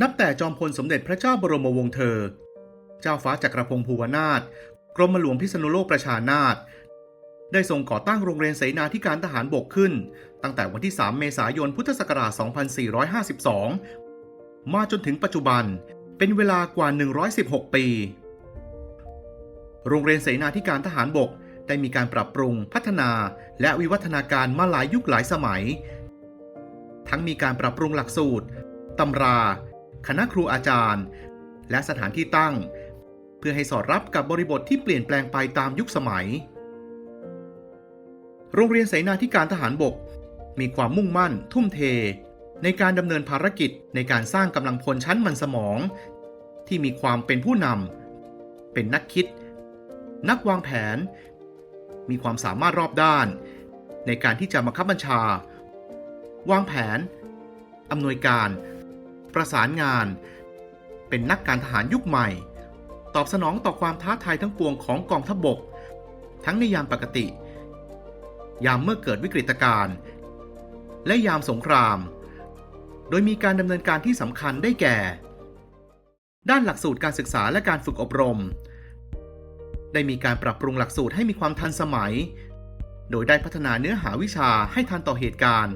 นับแต่จอมพลสมเด็จพระเจ้าบรมวงศ์เธอ เจ้าฟ้าจักรพงศ์ภูวนาถกรมหลวงพิษณุโลกประชานาถได้ทรงก่อตั้งโรงเรียนเสนาธิการทหารบกขึ้น ตั้งแต่วันที่ 3 เมษายนพุทธศักราช 2452 มาจนถึงปัจจุบันเป็นเวลากว่า 116 ปี โรงเรียนเสนาธิการทหารบกได้มีการปรับปรุงพัฒนาและวิวัฒนาการมาหลายยุคหลายสมัย ทั้งมีการปรับปรุงหลักสูตรตำรา คณะครูอาจารย์ และสถานที่ตั้ง เพื่อให้สอดรับกับบริบทที่เปลี่ยนแปลงไปตามยุคสมัย โรงเรียนเสนาธิการทหารบก มีความมุ่งมั่น ทุ่มเท ในการดำเนินภารกิจในการสร้างกำลังพลชั้นมันสมอง ที่มีความเป็นผู้นำเป็นนักคิด นักวางแผน มีความสามารถรอบด้าน ในการที่จะบังคับบัญชา วางแผนอำนวยการ ประสานงาน เป็นนักการทหารยุคใหม่ ตอบสนองต่อความท้าทายทั้งปวงของกองทัพบบก ทั้งในยามปกติ ยามเมื่อเกิดวิกฤตการณ์ และยามสงคราม โดยมีการดำเนินการที่สำคัญได้แก่ ด้านหลักสูตรการศึกษาและการฝึกอบรม ได้มีการปรับปรุงหลักสูตรให้มีความทันสมัย โดยได้พัฒนาเนื้อหาวิชาให้ทันต่อเหตุการณ์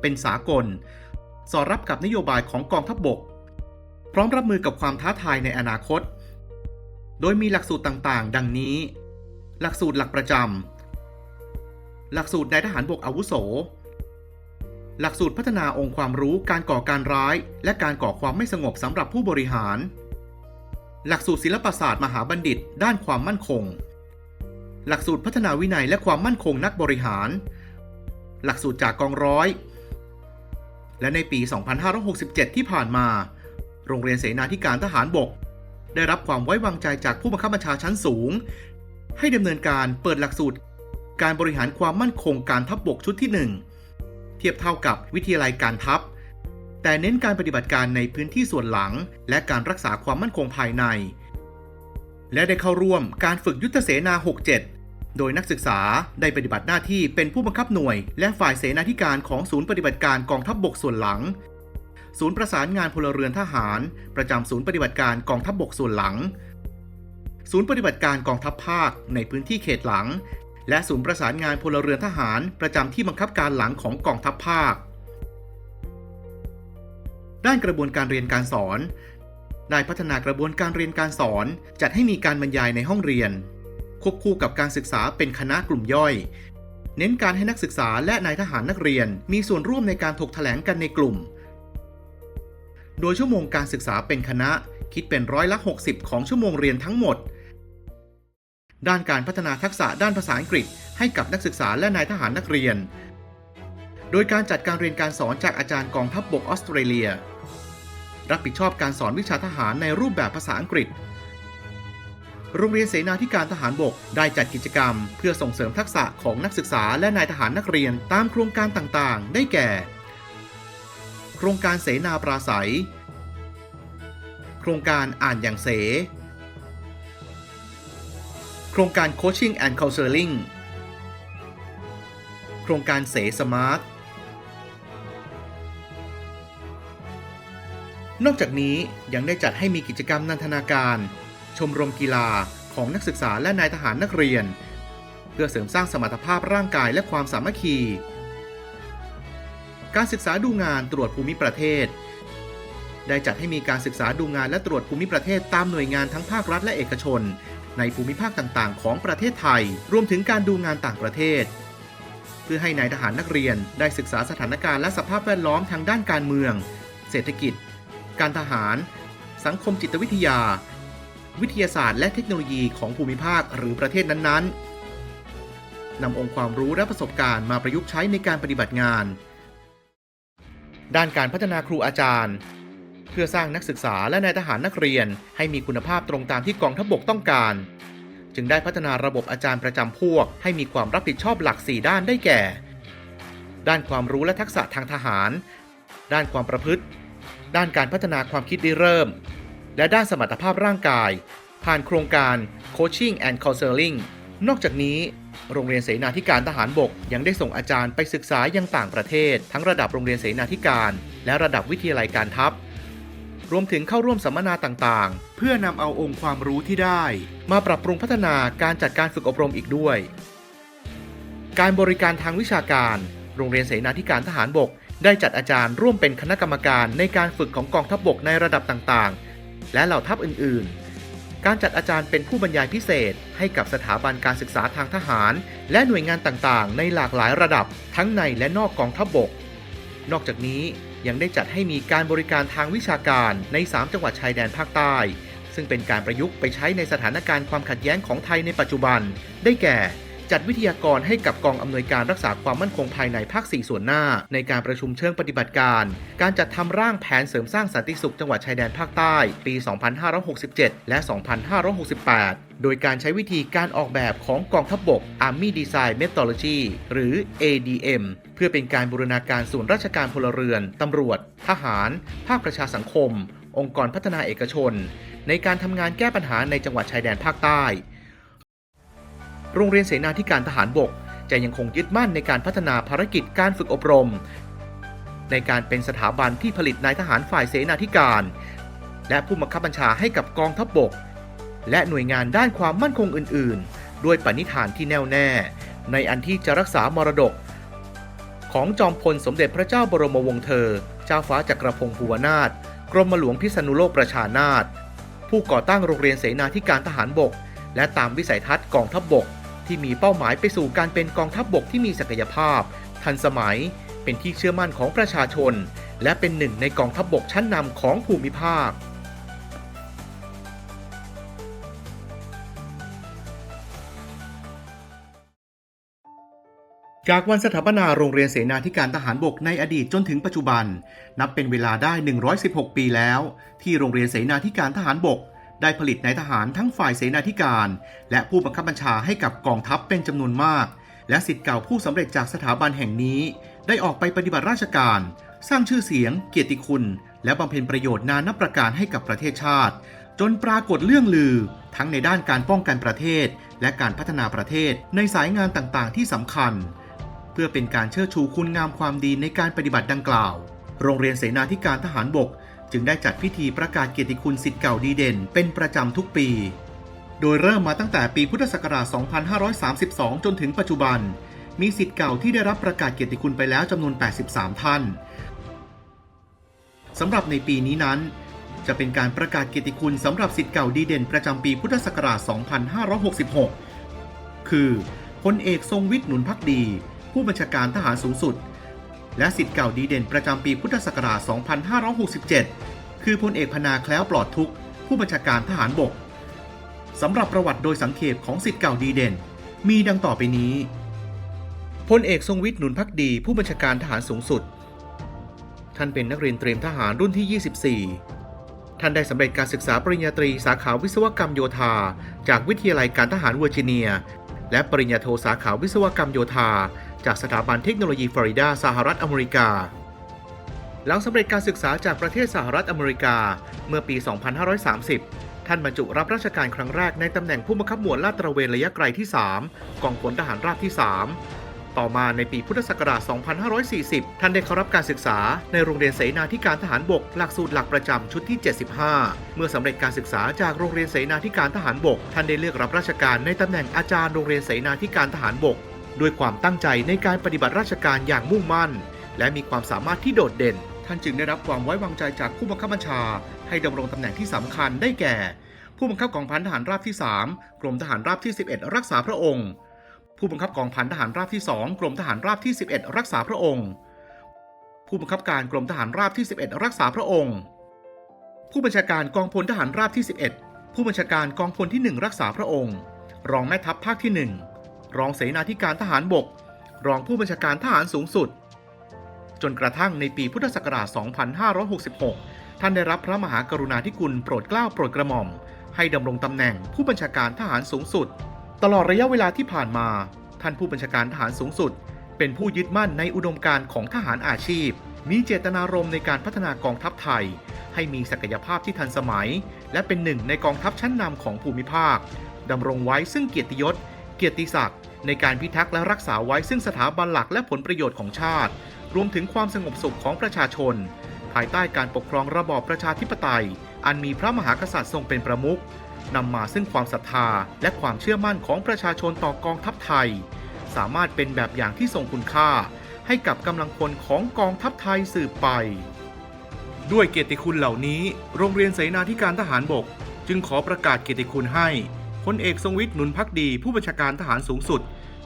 เป็นสากล สอดรับกับนโยบายของกองทัพบบก พร้อมรับมือกับความท้าทายในอนาคต โดยมีหลักสูตรต่างๆ ดังนี้ หลักสูตรหลักประจำ หลักสูตรนายทหารบกอาวุโส หลักสูตรพัฒนาองค์ความรู้การก่อการร้าย และการก่อความไม่สงบสำหรับผู้บริหาร หลักสูตรศิลปศาสตร์มหาบัณฑิต ด้านความมั่นคง หลักสูตรพัฒนาวินัยและความมั่นคงนักบริหาร หลักสูตรจากกองร้อย และในปี 2567 ที่ผ่านมา โรงเรียนเสนาธิการทหารบก ได้รับความไว้วางใจจากผู้บังคับบัญชาชั้นสูง ให้ดำเนินการเปิดหลักสูตร การบริหารความมั่นคงการทัพบบกชุดที่ 1 เทียบเท่ากับวิทยาลัยการทัพ แต่เน้นการปฏิบัติการในพื้นที่ส่วนหลัง และการรักษาความมั่นคงภายใน และได้เข้าร่วมการฝึกยุทธเสนา 67 โดยนักศึกษาได้ปฏิบัติหน้าที่เป็นผู้บังคับหน่วย และฝ่ายเสนาธิการของศูนย์ปฏิบัติการกองทัพบบกส่วนหลัง ศูนย์ประสานงานพลเรือนทหาร ประจำศูนย์ปฏิบัติการกองทัพบบกส่วนหลัง ศูนย์ปฏิบัติการกองทัพภาคในพื้นที่เขตหลัง และศูนย์ประสานงานพลเรือนทหาร ประจำที่บังคับการหลังของกองทัพภาค ด้านกระบวนการเรียนการสอน ได้พัฒนากระบวนการเรียนการสอน จัดให้มีการบรรยายในห้องเรียน ควบคู่กับการศึกษาเป็นคณะกลุ่มย่อย เน้นการให้นักศึกษาและนายทหารนักเรียน มีส่วนร่วมในการถกแถลงกันในกลุ่ม โดยชั่วโมงการศึกษาเป็นคณะคิดเป็นร้อยละ 60 ของชั่วโมงเรียนทั้งหมด ด้านการพัฒนาทักษะด้านภาษาอังกฤษ ให้กับนักศึกษาและนายทหารนักเรียน โดยการจัดการเรียนการสอนจากอาจารย์กองทัพบบกออสเตรเลีย รับผิดชอบการสอนวิชาทหารในรูปแบบภาษาอังกฤษ โรงเรียนเสนาธิการทหารบกได้จัดกิจกรรม เพื่อส่งเสริมทักษะของนักศึกษาและนายทหารนักเรียนตามโครงการต่างๆ ได้แก่ โครงการเสนาปราศัย โครงการอ่านอย่างเส โครงการ Coaching and Counseling โครงการเสสมาร์ทนอกจากนี้ยังได้จัดให้มีกิจกรรมนันทนาการ ชมรมกีฬาของนักศึกษาและนายทหารนักเรียน เพื่อเสริมสร้างสมรรถภาพร่างกายและความสามัคคี การศึกษาดูงานตรวจภูมิประเทศ ได้จัดให้มีการศึกษาดูงานและตรวจภูมิประเทศตามหน่วยงานทั้งภาครัฐและเอกชน ในภูมิภาคต่างๆ ของประเทศไทย รวมถึงการดูงานต่างประเทศ เพื่อให้นายทหารนักเรียนได้ศึกษาสถานการณ์และสภาพแวดล้อมทางด้านการเมือง เศรษฐกิจ การทหาร สังคมจิตวิทยา วิทยาศาสตร์และเทคโนโลยีของภูมิภาคหรือประเทศนั้นๆนำองค์ความรู้และประสบการณ์มาประยุกต์ใช้ในการปฏิบัติงาน ด้านการพัฒนาครูอาจารย์ เพื่อสร้างนักศึกษาและนายทหารนักเรียน ให้มีคุณภาพตรงตามที่กองทัพบบกต้องการ จึงได้พัฒนาระบบอาจารย์ประจำพวก ให้มีความรับผิดชอบหลัก 4 ด้านได้แก่ ด้านความรู้และทักษะทางทหาร ด้านความประพฤติ ด้านการพัฒนาความคิดริเริ่ม และด้านสมรรถภาพร่างกาย ผ่านโครงการ Coaching and Counseling นอกจากนี้ โรงเรียนเสนาธิการทหารบก ยังได้ส่งอาจารย์ไปศึกษายังต่างประเทศ ทั้งระดับโรงเรียนเสนาธิการ และระดับวิทยาลัยการทัพ รวมถึงเข้าร่วมสัมมนาต่างๆ เพื่อนำเอาองค์ความรู้ที่ได้ มาปรับปรุงพัฒนาการจัดการฝึกอบรมอีกด้วย การบริการทางวิชาการ โรงเรียนเสนาธิการทหารบก ได้จัดอาจารย์ร่วมเป็นคณะกรรมการในการฝึกของกองทัพบกในระดับต่างๆ และเหล่าทัพอื่น ๆ การจัดอาจารย์เป็นผู้บรรยายพิเศษ ให้กับสถาบันการศึกษาทางทหาร และหน่วยงานต่างๆ ในหลากหลายระดับทั้งในและนอกกองทัพบก นอกจากนี้ยังได้จัดให้มีการบริการทางวิชาการใน 3 จังหวัดชายแดนภาคใต้ ซึ่งเป็นการประยุกต์ไปใช้ในสถานการณ์ความขัดแย้งของไทยในปัจจุบัน ได้แก่ จัดวิทยากรให้กับกองอำนวยการรักษาความมั่นคงภายในภาค 4 ส่วนหน้า ในการประชุมเชิงปฏิบัติการ การจัดทำร่างแผนเสริมสร้างสันติสุขจังหวัดชายแดนภาคใต้ ปี 2567 และ 2568โดยการใช้วิธีการออกแบบของกองทัพบบก Army Design Methodology หรือ ADM เพื่อเป็นการบูรณาการส่วนราชการพลเรือน ตำรวจ ทหาร ภาคประชาสังคม องค์กรพัฒนาเอกชน ในการทำงานแก้ปัญหาในจังหวัดชายแดนภาคใต้ โรงเรียนเสนาธิการทหารบก จะยังคงยึดมั่นในการพัฒนาภารกิจการฝึกอบรม ในการเป็นสถาบันที่ผลิตนายทหารฝ่ายเสนาธิการ และผู้บังคับบัญชาให้กับกองทัพบบก และหน่วยงานด้านความมั่นคงอื่น ๆ ด้วยปณิธานที่แน่วแน่ ในอันที่จะรักษามรดก ของจอมพลสมเด็จพระเจ้าบรมวงศ์เธอ เจ้าฟ้าจักรพงศ์ภูวนาถกรมหลวงพิษณุโลกประชานาถผู้ก่อตั้งโรงเรียนเสนาธิการทหารบก และตามวิสัยทัศน์กองทัพบบก ที่มีเป้าหมายไปสู่การเป็นกองทัพบบกที่มีศักยภาพ ทันสมัยเป็นที่เชื่อมั่นของประชาชน และเป็นหนึ่งในกองทัพบบกชั้นนำของภูมิภาคจากวันสถาปนาโรงเรียนเสนาธิการทหารบกในอดีตจนถึงปัจจุบัน นับเป็นเวลาได้ 116 ปีแล้ว ที่โรงเรียนเสนาธิการทหารบก ได้ผลิตนายทหารทั้งฝ่ายเสนาธิการ และผู้บังคับบัญชาให้กับกองทัพเป็นจำนวนมาก และสิทธิ์เก่าผู้สำเร็จจากสถาบันแห่งนี้ ได้ออกไปปฏิบัติราชการ สร้างชื่อเสียง เกียรติคุณ และบำเพ็ญประโยชน์นานับประการให้กับประเทศชาติ จนปรากฏเรื่องลือ ทั้งในด้านการป้องกันประเทศ และการพัฒนาประเทศในสายงานต่างๆ ที่สำคัญ เพื่อเป็นการเชิดชูคุณงามความดีในการปฏิบัติดังกล่าว โรงเรียนเสนาธิการทหารบก จึงได้จัดพิธีประกาศเกียรติคุณสิทธิ์เก่าดีเด่น เป็นประจำทุกปี โดยเริ่มมาตั้งแต่ปีพุทธศักราช 2532 จนถึงปัจจุบัน มีสิทธิ์เก่าที่ได้รับประกาศเกียรติคุณไปแล้วจำนวน 83 ท่านสำหรับในปีนี้นั้น จะเป็นการประกาศเกียรติคุณสำหรับสิทธิ์เก่าดีเด่น ประจำปีพุทธศักราช 2566 คือพลเอกทรงวิทย์หนุนพักดี ผู้บัญชาการทหารสูงสุด และสิทธิ์เก่าดีเด่นประจำปีพุทธศักราช 2567 คือพลเอกพนาแคล้วปลอดทุกผู้บัญชาการทหารบกสำหรับประวัติโดยสังเขปของสิทธิ์เก่าดีเด่น มีดังต่อไปนี้ พลเอกทรงวิทย์หนุนพักดีผู้บัญชาการทหารสูงสุด ท่านเป็นนักเรียนเตรียมทหารรุ่นที่ 24 ท่านได้สำเร็จการศึกษาปริญญาตรีสาขาวิศวกรรมโยธา จากวิทยาลัยการทหารเวอร์จิเนีย และปริญญาโทสาขาวิศวกรรมโยธา จากสถาบันเทคโนโลยีฟลอริดาสหรัฐอเมริกา หลังสำเร็จการศึกษาจากประเทศสหรัฐอเมริกา เมื่อปี 2530 ท่านบรรจุรับราชการครั้งแรกในตำแหน่งผู้บังคับหมวดลาดตระเวนระยะไกลที่ 3 กองพลทหารราบที่ 3 ต่อมาในปีพุทธศักราช 2540 ท่านได้เข้ารับการศึกษาในโรงเรียนเสนาธิการทหารบก หลักสูตรหลักประจำชุดที่ 75 เมื่อสำเร็จการศึกษาจากโรงเรียนเสนาธิการทหารบก ท่านได้เลือกรับราชการในตำแหน่งอาจารย์โรงเรียนเสนาธิการทหารบก ด้วยความตั้งใจในการปฏิบัติราชการอย่างมุ่งมั่น และมีความสามารถที่โดดเด่น ท่านจึงได้รับความไว้วางใจจากผู้บังคับบัญชา ให้ดำรงตำแหน่งที่สำคัญได้แก่ ผู้บังคับกองพันทหารราบที่ 3 กรมทหารราบที่ 11 รักษาพระองค์ ผู้บังคับกองพันทหารราบที่ 2 กรมทหารราบที่ 11 รักษาพระองค์ ผู้บังคับการกรมทหารราบที่ 11 รักษาพระองค์ ผู้บัญชาการกองพลทหารราบที่ 11 ผู้บัญชาการกองพลที่ 1 รักษาพระองค์ รองแม่ทัพภาคที่ 1 รองเสนาธิการทหารบก รองผู้บัญชาการทหารสูงสุด จนกระทั่งในปีพุทธศักราช 2566 ท่านได้รับพระมหากรุณาธิคุณโปรดเกล้าโปรดกระหม่อม ให้ดำรงตำแหน่งผู้บัญชาการทหารสูงสุด ตลอดระยะเวลาที่ผ่านมา ท่านผู้บัญชาการทหารสูงสุด เป็นผู้ยึดมั่นในอุดมการณ์ของทหารอาชีพ มีเจตนารมณ์ในการพัฒนากองทัพไทย ให้มีศักยภาพที่ทันสมัย และเป็นหนึ่งในกองทัพชั้นนำของภูมิภาคดำรงไว้ซึ่งเกียรติยศ กียรติศักดิ์ในการพิทักษ์และรักษาไว้ซึ่งสถาบันหลักและผลประโยชน์ของชาติ รวมถึงความสงบสุขของประชาชนภภายใต้การปกครองระบอบประชาธิปไตย อันมีพระมหากษัตริย์ทรงเป็นประมุขนำมาซึ่งความศรัทธาและความเชื่อมั่นของประชาชนต่อกองทัพไทย สามารถเป็นแบบอย่างที่ทรงคุณค่า ให้กับกำลังพลของกองทัพไทยสืบไป ด้วยเกียรติคุณเหล่านี้ โรงเรียนเสนาธิการทหารบก จึงขอประกาศเกียรติคุณให้ พลเอกทรงวิทย์หนุนพักดีผู้บัญชาการทหารสูงสุด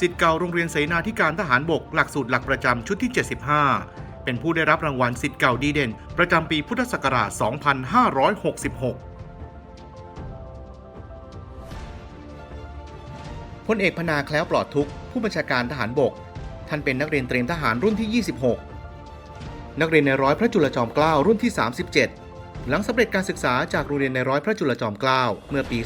สิทธิ์เก่าโรงเรียนเสนาธิการทหารบกหลักสูตรหลักประจำชุดที่ 75 เป็นผู้ได้รับรางวัลสิทธิ์เก่าดีเด่น ประจำปีพุทธศักราช 2566พลเอกพนาแคล้วปลอดทุกผู้บัญชาการทหารบก ท่านเป็นนักเรียนเตรียมทหารรุ่นที่ 26 นักเรียนในร้อยพระจุลจอมเกล้ารุ่นที่ 37 หลังสำเร็จการศึกษาจากโรงเรียนในร้อยพระจุลจอมเกล้าเมื่อปี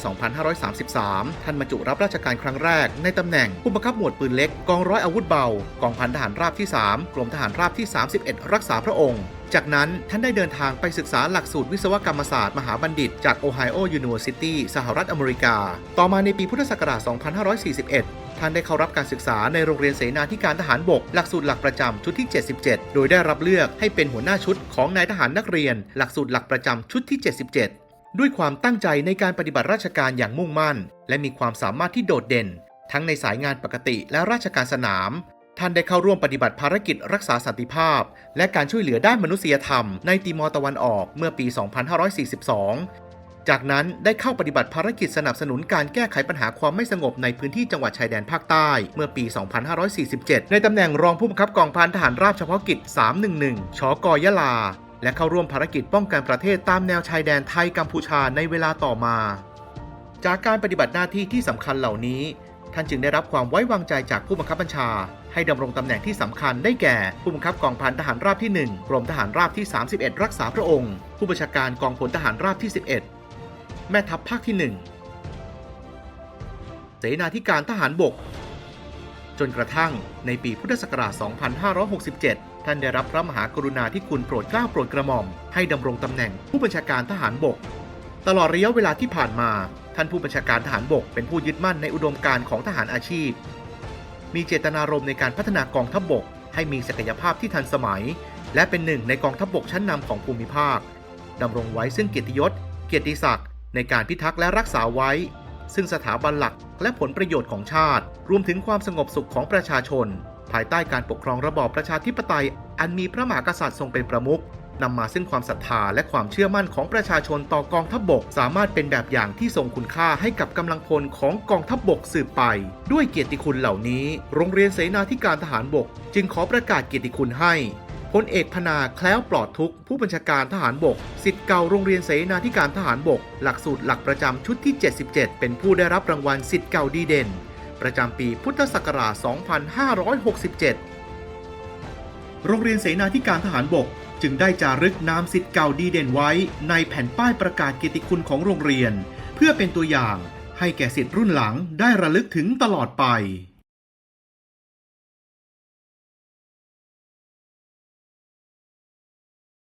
2533 ท่านบรรจุรับราชการครั้งแรก ในตำแหน่งผู้บังคับหมวดปืนเล็กกองร้อยอาวุธเบา กองพันทหารราบที่ 3 กรมทหารราบที่ 31 รักษาพระองค์จากนั้นท่านได้เดินทางไปศึกษาหลักสูตรวิศวกรรมศาสตร์มหาบัณฑิต จากโอไฮโอยูนิเวอร์ซิตี้สหรัฐอเมริกา ต่อมาในปีพุทธศักราช 2541 ท่านได้เข้ารับการศึกษาในโรงเรียนเสนาธิการทหารบก หลักสูตรหลักประจำชุดที่ 77 โดยได้รับเลือกให้เป็นหัวหน้าชุดของนายทหารนักเรียน หลักสูตรหลักประจำชุดที่ 77 ด้วยความตั้งใจในการปฏิบัติราชการอย่างมุ่งมั่น และมีความสามารถที่โดดเด่น ทั้งในสายงานปกติและราชการสนาม ท่านได้เข้าร่วมปฏิบัติภารกิจรักษาสันติภาพ และการช่วยเหลือด้านมนุษยธรรม ในติมอร์ตะวันออกเมื่อปี 2542 จากนั้นได้เข้าปฏิบัติภารกิจสนับสนุนการแก้ไขปัญหาความไม่สงบในพื้นที่จังหวัดชายแดนภาคใต้ เมื่อปี 2547 ในตำแหน่งรองผู้บังคับกองพันทหารราบเฉพาะกิจ 311 ชกยะลา และเข้าร่วมภารกิจป้องกันประเทศตามแนวชายแดนไทยกัมพูชาในเวลาต่อมา จากการปฏิบัติหน้าที่ที่สำคัญเหล่านี้ ท่านจึงได้รับความไว้วางใจจากผู้บังคับบัญชา ให้ดำรงตำแหน่งที่สำคัญได้แก่ ผู้บังคับกองพันทหารราบที่ 1 กรมทหารราบที่ 31 รักษาพระองค์ ผู้บัญชาการกองพลทหารราบที่ 11 แม่ทัพภาคที่ 1 เสนาธิการทหารบก จนกระทั่งในปีพุทธศักราช 2567 ท่านได้รับพระมหากรุณาธิคุณโปรดเกล้าโปรดกระหม่อม ให้ดำรงตำแหน่งผู้บัญชาการทหารบก ตลอดระยะเวลาที่ผ่านมา ท่านผู้บัญชาการทหารบก เป็นผู้ยึดมั่นในอุดมการณ์ของทหารอาชีพ มีเจตนารมณ์ในการพัฒนากองทัพบกให้มีศักยภาพที่ทันสมัย และเป็นหนึ่งในกองทัพบกชั้นนำของภูมิภาคดำรงไว้ซึ่งเกียรติยศ เกียรติศักดิ์ ในการพิทักษ์และรักษาไว้ ซึ่งสถาบันหลักและผลประโยชน์ของชาติ รวมถึงความสงบสุขของประชาชน ภายใต้การปกครองระบอบประชาธิปไตย อันมีพระมหากษัตริย์ทรงเป็นประมุขนำมาซึ่งความศรัทธาและความเชื่อมั่นของประชาชนต่อกองทัพบกสามารถเป็นแบบอย่างที่ทรงคุณค่าให้กับกำลังพลของกองทัพบกสืบไป ด้วยเกียรติคุณเหล่านี้ โรงเรียนเสนาธิการทหารบก จึงขอประกาศเกียรติคุณให้ พลเอกพนาแคล้วปลอดทุกผู้บัญชาการทหารบกสิทธิ์เก่าโรงเรียนเสนาธิการทหารบก หลักสูตรหลักประจำชุดที่ 77 เป็นผู้ได้รับรางวัลสิทธิ์เก่าดีเด่น ประจำปีพุทธศักราช 2567 โรงเรียนเสนาธิการทหารบก จึงได้จารึกนามสิทธิ์เก่าดีเด่นไว้ ในแผ่นป้ายประกาศเกียรติคุณของโรงเรียน เพื่อเป็นตัวอย่างให้แก่สิทธิ์รุ่นหลังได้ระลึกถึงตลอดไป